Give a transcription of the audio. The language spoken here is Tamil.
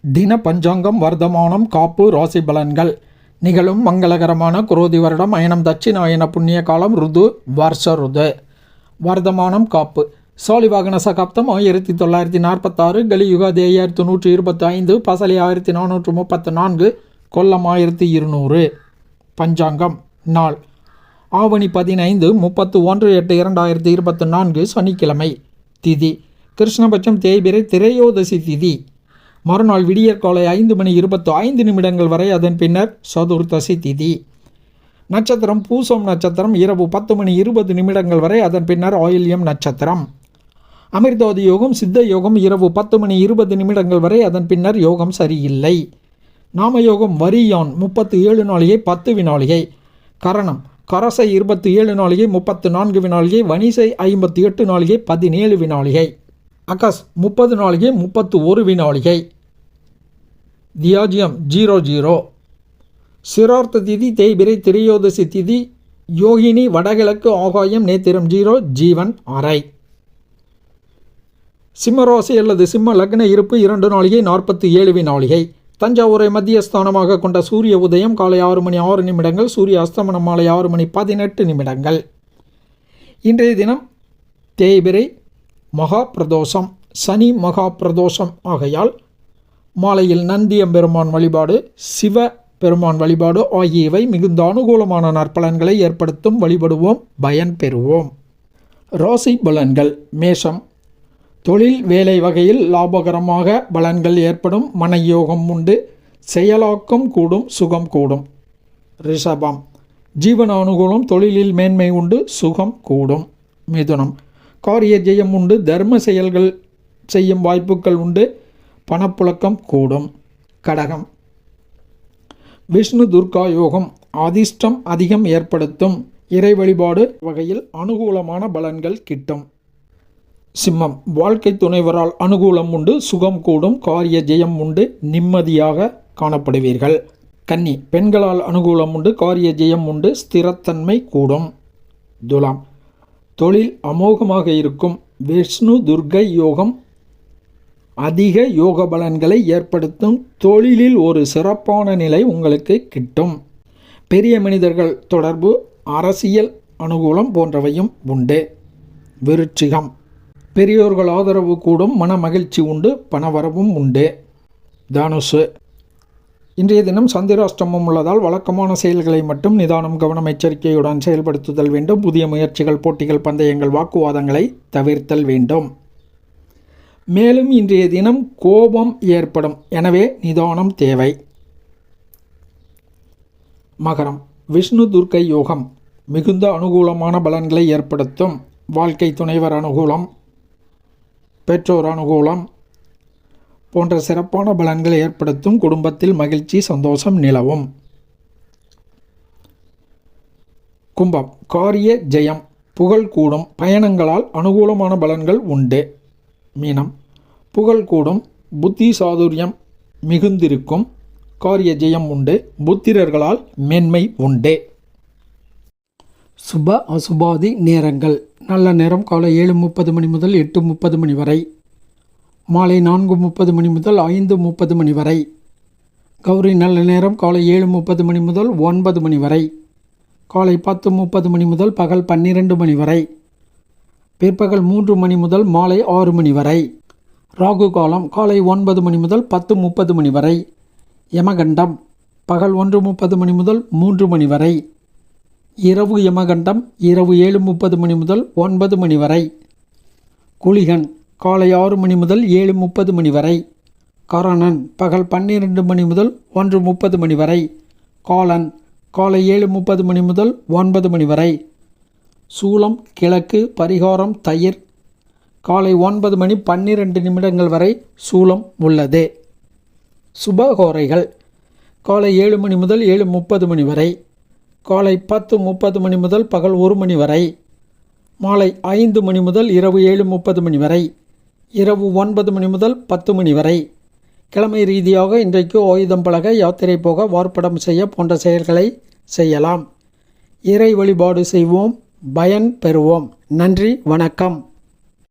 தின பஞ்சாங்கம் வர்த்தமானம் காப்பு ராசி பலன்கள். நிகழும் மங்களகரமான குரோதி வருடம் அயனம் தட்சிணாயன புண்ணிய காலம் ருது வருஷ ருது. வர்த்தமானம் காப்பு. சோழிவாகன சகாப்தம் ஆயிரத்தி தொள்ளாயிரத்தி நாற்பத்தாறு கலியுகாதி ஐயாயிரத்தி நூற்றி இருபத்தி ஐந்து பசலி ஆயிரத்தி நானூற்று முப்பத்து நான்கு கொல்லம் ஆயிரத்தி இருநூறு. பஞ்சாங்கம் நாள். ஆவணி பதினைந்து முப்பத்து ஒன்று எட்டு இரண்டாயிரத்தி இருபத்தி நான்கு சனிக்கிழமை. திதி. கிருஷ்ணபட்சம் தேய்பிரை திரையோதசி திதி. மறுநாள் விடியற்காலை ஐந்து மணி இருபத்து ஐந்து நிமிடங்கள் வரை அதன் பின்னர் சதுர்த்தசி திதி. நட்சத்திரம் பூசம் நட்சத்திரம் இரவு பத்து மணி இருபது நிமிடங்கள் வரை அதன் பின்னர் ஆயில்யம் நட்சத்திரம். அமிர்தோதி யோகம் சித்த யோகம் இரவு பத்து மணி இருபது நிமிடங்கள் வரை அதன் பின்னர் யோகம் சரியில்லை. நாமயோகம் வரியான் முப்பத்து ஏழு நாளிகை பத்து வினாளிகை. கரணம் கரசை இருபத்தி ஏழு நாளிகை முப்பத்து நான்கு வினாளிகை வனிசை ஐம்பத்தி எட்டு நாளிகை பதினேழு வினாளிகை. அகஸ் முப்பது நாளிகை முப்பத்து ஒரு வினாளிகை. தியாஜியம் ஜீரோ ஜீரோ. சிரார்த்த திதி தேய்பிரை திரையோதசி திதி யோகினி வடகிழக்கு ஆகாயம் நேத்திரம் ஜீரோ ஜீவன் அறை. சிம்மராசி அல்லது சிம்ம லக்ன இருப்பு இரண்டு நாளிகை நாற்பத்தி ஏழு வினாளிகை தஞ்சாவூரை மத்தியஸ்தானமாக கொண்ட சூரிய உதயம் காலை ஆறு மணி ஆறு நிமிடங்கள் சூரிய அஸ்தமனம் மாலை ஆறு மணி பதினெட்டு நிமிடங்கள். இன்றைய தினம் தேய்பிரை மகா பிரதோஷம். சனி மகா பிரதோஷம் ஆகையால் மாலையில் நந்தியம்பெருமான் வழிபாடு சிவ பெருமான் வழிபாடு ஆகியவை மிகுந்த அனுகூலமான நற்பலன்களை ஏற்படுத்தும் வழிபடுவோம் பயன் பெறுவோம். ராசி பலன்கள் மேஷம். தொழில் வேலை வகையில் லாபகரமாக பலன்கள் ஏற்படும் மனயோகம் உண்டு செயலாக்கம் கூடும் சுகம் கூடும். ரிஷபம். ஜீவன அனுகூலம் தொழிலில் மேன்மை உண்டு சுகம் கூடும். மிதுனம். காரிய ஜெயம் உண்டு தர்ம செயல்கள் செய்யும் வாய்ப்புகள் உண்டு பணப்புழக்கம் கூடும். கடகம். விஷ்ணு துர்கா யோகம் அதிர்ஷ்டம் அதிகம் ஏற்படுத்தும். இறை வழிபாடு வகையில் அனுகூலமான பலன்கள் கிட்டும். சிம்மம். வாழ்க்கை துணைவரால் அனுகூலம் உண்டு சுகம் கூடும் காரிய ஜெயம் உண்டு நிம்மதியாக காணப்படுவீர்கள். கன்னி. பெண்களால் அனுகூலம் உண்டு காரிய ஜெயம் உண்டு ஸ்திரத்தன்மை கூடும். துலாம். தொழில் அமோகமாக இருக்கும். விஷ்ணு துர்கை யோகம் அதிக யோக பலன்களை ஏற்படுத்தும் தொழிலில் ஒரு சிறப்பான நிலை உங்களுக்கு கிட்டும். பெரிய மனிதர்கள் தொடர்பு அரசியல் அனுகூலம் போன்றவையும் உண்டு. விருட்சிகம் பெரியோர்கள் ஆதரவு கூடும் மன மகிழ்ச்சி உண்டு பணவரவும் உண்டு. தனுசு. இன்றைய தினம் சந்திராஷ்டமம் உள்ளதால் வழக்கமான செயல்களை மட்டும் நிதானம் கவனம் எச்சரிக்கையுடன் செயல்படுத்துதல் வேண்டும். புதிய முயற்சிகள் போட்டிகள் பந்தயங்கள் வாக்குவாதங்களை தவிர்த்தல் வேண்டும். மேலும் இன்றைய தினம் கோபம் ஏற்படும். எனவே நிதானம் தேவை. மகரம். விஷ்ணு துர்க்கை யோகம். மிகுந்த அனுகூலமான பலன்களை ஏற்படுத்தும். வாழ்க்கை துணைவர் அனுகூலம். பெற்றோர் அனுகூலம். போன்ற சிறப்பான பலன்களை ஏற்படுத்தும். குடும்பத்தில் மகிழ்ச்சி சந்தோஷம் நிலவும். கும்பம். காரிய ஜெயம். புகழ் கூடும். பயணங்களால் அனுகூலமான பலன்கள் உண்டு. மீனம். புகழ் கூடும் புத்தி சாதுரியம் மிகுந்திருக்கும் காரிய ஜெயம் உண்டு புத்திரர்களால் மேன்மை உண்டு. சுப அசுபாதி நேரங்கள். நல்ல நேரம் காலை ஏழு முப்பது மணி முதல் எட்டு முப்பது மணி வரை. மாலை நான்கு முப்பது மணி முதல் ஐந்து முப்பது மணி வரை. கௌரி நல்ல நேரம் காலை ஏழு முப்பது மணி முதல் ஒன்பது மணி வரை. காலை பத்து முப்பது மணி முதல் பகல் பன்னிரெண்டு மணி வரை. பிற்பகல் மூன்று மணி முதல் மாலை ஆறு மணி வரை. ராகு காலம் காலை ஒன்பது மணி முதல் பத்து முப்பது மணி வரை. யமகண்டம் பகல் ஒன்று முப்பது மணி முதல் மூன்று மணி வரை. இரவு யமகண்டம் இரவு ஏழு முப்பது மணி முதல் ஒன்பது மணி வரை. குளிகன் காலை ஆறு மணி முதல் ஏழு முப்பது மணி வரை. கரணன் பகல் பன்னிரெண்டு மணி முதல் ஒன்று முப்பது மணி வரை. காலன் காலை ஏழு முப்பது மணி முதல் ஒன்பது மணி வரை. சூலம் கிழக்கு பரிகாரம் தயிர். காலை ஒன்பது மணி பன்னிரெண்டு நிமிடங்கள் வரை சூலம் உள்ளது. சுபகோரைகள் காலை ஏழு மணி முதல் ஏழு முப்பது மணி வரை. காலை பத்து முப்பது மணி முதல் பகல் ஒரு மணி வரை. மாலை ஐந்து மணி முதல் இரவு ஏழு முப்பது மணி வரை. இரவு ஒன்பது மணி முதல் பத்து மணி வரை. கிழமை ரீதியாக இன்றைக்கு ஆயுதம் பழக யாத்திரை போக வார்ப்படம் செய்ய போன்ற செயல்களை செய்யலாம். இறை வழிபாடு செய்வோம். பயன் பெறுவோம் நன்றி வணக்கம்.